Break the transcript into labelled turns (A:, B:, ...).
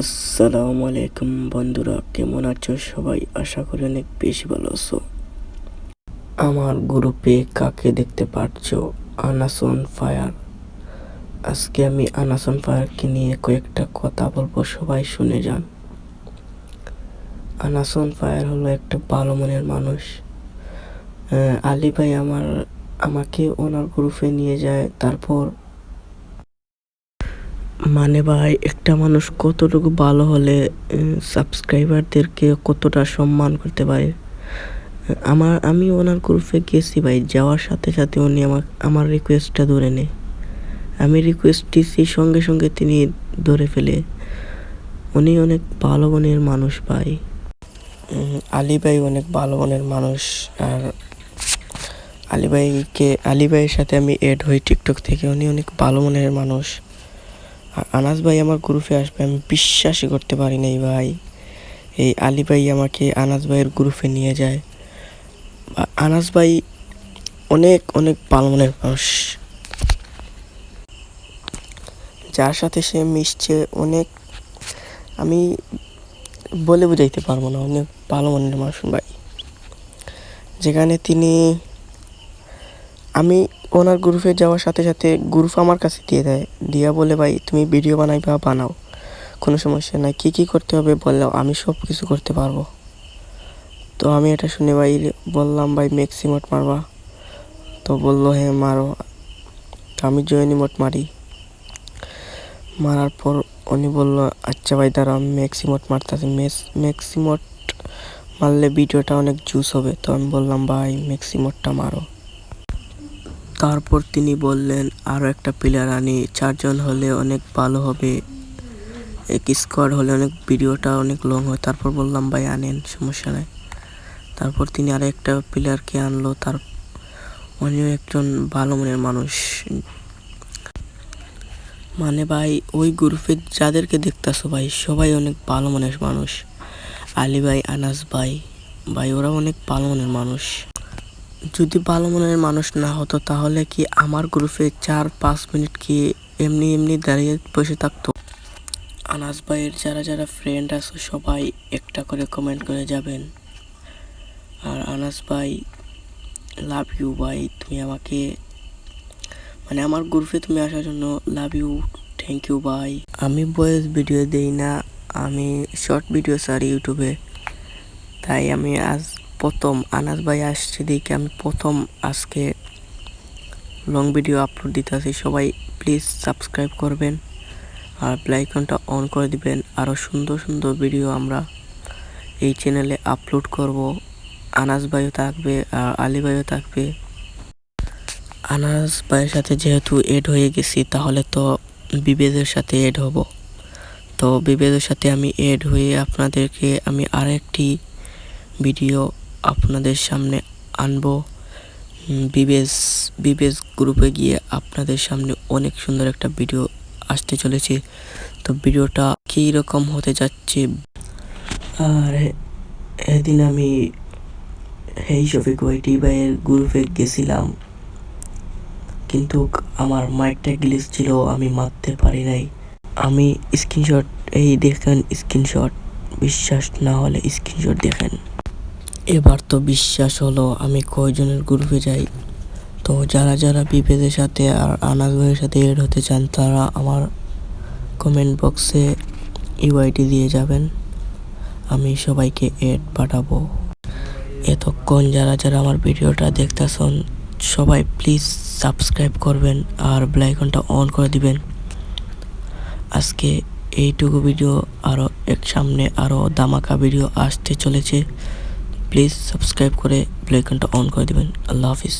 A: আসসালামু আলাইকুম বন্ধুরা, কেমন আছো সবাই? আশা করি অনেক বেশি ভালো আছো। আমার গ্রুপে কাকে দেখতে পারছ? আনাসন ফায়ার। আজকে আমি আনাসন ফায়ারকে নিয়ে কয়েকটা কথা বলব, সবাই শুনে যান। আনাসন ফায়ার হলো একটা ভালো মনের মানুষ। আলী ভাই আমার, আমাকে ওনার গ্রুপে নিয়ে যায়, তারপর মানে ভাই, একটা মানুষ কতটুকু ভালো হলে সাবস্ক্রাইবারদেরকে কতটা সম্মান করতে পারে? আমার, আমি ওনার গ্রুপে গেছি ভাই, যাওয়ার সাথে সাথে উনি আমার আমার রিকোয়েস্টটা ধরে নেয়। আমি রিকোয়েস্ট দিচ্ছি সঙ্গে সঙ্গে তিনি ধরে ফেলে। উনি অনেক ভালো মনের মানুষ ভাই। আলী ভাই অনেক ভালো মনের মানুষ, আর আলী ভাইকে, আলী ভাইয়ের সাথে আমি এড হই টিকটক থেকে, উনি অনেক ভালো মনের মানুষ। আনাস ভাই আমার গ্রুপে আসবে, আমি বিশ্বাসই করতে পারি নাই ভাই। এই আলী ভাই আমাকে আনাস ভাইয়ের গ্রুপে নিয়ে যায়। আনাস ভাই অনেক অনেক ভালো মানুষ। যার সাথে সে মিশছে, অনেক আমি বলে বুঝাইতে পারব না, অনেক ভালো মানুষ ভাই। যেখানে তিনি আমি ওনার গ্রুপে যাওয়ার সাথে সাথে গ্রুপ আমার কাছে দিয়ে দেয়। দিয়া বলে, ভাই, তুমি ভিডিও বানাইবা বানাও। কোনো সমস্যা নাই। কী কী করতে হবে বললাম, আমি সব কিছু করতে পারব। তো আমি এটা শুনে ভাই বললাম, ভাই ম্যাক্সিমোট মারবা। তো বলল হ্যাঁ মারো। তো আমি জয়নি মোট মারি। মারার পর উনি বলল আচ্ছা ভাই দাঁড়া আমি ম্যাক্সিমোট মারতেছি। ম্যাক্সিমোট মারলে ভিডিওটা অনেক জুস হবে। তো আমি বললাম, ভাই ম্যাক্সিমোটটা মারো। তারপর তিনি বললেন আরও একটা প্লেয়ার আনি, চারজন হলে অনেক ভালো হবে। এক স্কোয়াড হলে অনেক ভিডিওটা অনেক লং হয়। তারপর বললাম, ভাই, আনেন, সমস্যা নাই। তারপর তিনি আরও একটা প্লেয়ারকে আনলো। তার উনিও একজন ভালো মনের মানুষ। মানে ভাই, ওই গ্রুপে যাদেরকে দেখতেছো ভাই, সবাই অনেক ভালো মনের মানুষ। আলী ভাই, আনাস ভাই ভাই ওরা অনেক ভালো মনের মানুষ। যদি ভালো মনের মানুষ না হতো, তাহলে কি আমার গ্রুপে চার পাঁচ মিনিট কি এমনি এমনি দাঁড়িয়ে বসে থাকতো? আনাস ভাইয়ের যারা যারা ফ্রেন্ড আছে, সবাই একটা করে কমেন্ট করে যাবেন। আর আনাস ভাই লাভ ইউ ভাই, তুমি আমাকে মানে আমার গ্রুপে তুমি আসার জন্য লাভ ইউ থ্যাংক ইউ ভাই। আমি বয়েস ভিডিও দেই না, আমি শর্ট ভিডিও ছাড়ি ইউটিউবে তাই আমি আজ প্রথম আনাস ভাই আসছে দেখে আমি প্রথম আজকে লং ভিডিও আপলোড দিতে দিতেছি। সবাই প্লিজ সাবস্ক্রাইব করবেন আর ব্লাইকনটা অন করে দিবেন। আরও সুন্দর সুন্দর ভিডিও আমরা এই চ্যানেলে আপলোড করব। আনাস ভাইও থাকবে আর আলী ভাইও থাকবে। আনাস ভাইয়ের সাথে যেহেতু এড হয়ে গেছি, তাহলে তো বিবেদের সাথে এড হব। তো বিবেদের সাথে আমি এড হয়ে আপনাদেরকে আমি আরেকটি ভিডিও আপনাদের সামনে আনব। বিবেস বিবেস গ্রুপে গিয়ে আপনাদের সামনে অনেক সুন্দর একটা ভিডিও আসতে চলেছে। তো ভিডিওটা কী রকম হতে যাচ্ছে? আর এদিন আমি এই শফিক ওয়াইটি ভাইয়ের গ্রুপে গেছিলাম। কিন্তু আমার মাইকটা গ্লিচ ছিল, আমি মারতে পারি নাই। আমি স্ক্রিনশট এই দেখেন স্ক্রিনশট বিশ্বাস না হলে স্ক্রিনশট দেখেন। এবার তো বিশ্বাস হলো, আমি কয়জনের গ্রুপে যাই? তো যারা যারা বিপেদের সাথে আর আনাজ সাথে এড হতে চান, তারা আমার কমেন্ট বক্সে ইউআইডি দিয়ে যাবেন। আমি সবাইকে এড পাঠাবো। এতক্ষণ যারা যারা আমার ভিডিওটা দেখতেছেন সবাই প্লিজ সাবস্ক্রাইব করবেন আর ব্লাইকনটা অন করে দিবেন। আজকে এইটুকু ভিডিও আরও এক সামনে আরও দামাকা ভিডিও আসতে চলেছে। প্লিজ সাবস্ক্রাইব করে ব্লাইকনটা অন করে দিবেন। আল্লাহ হাফিজ।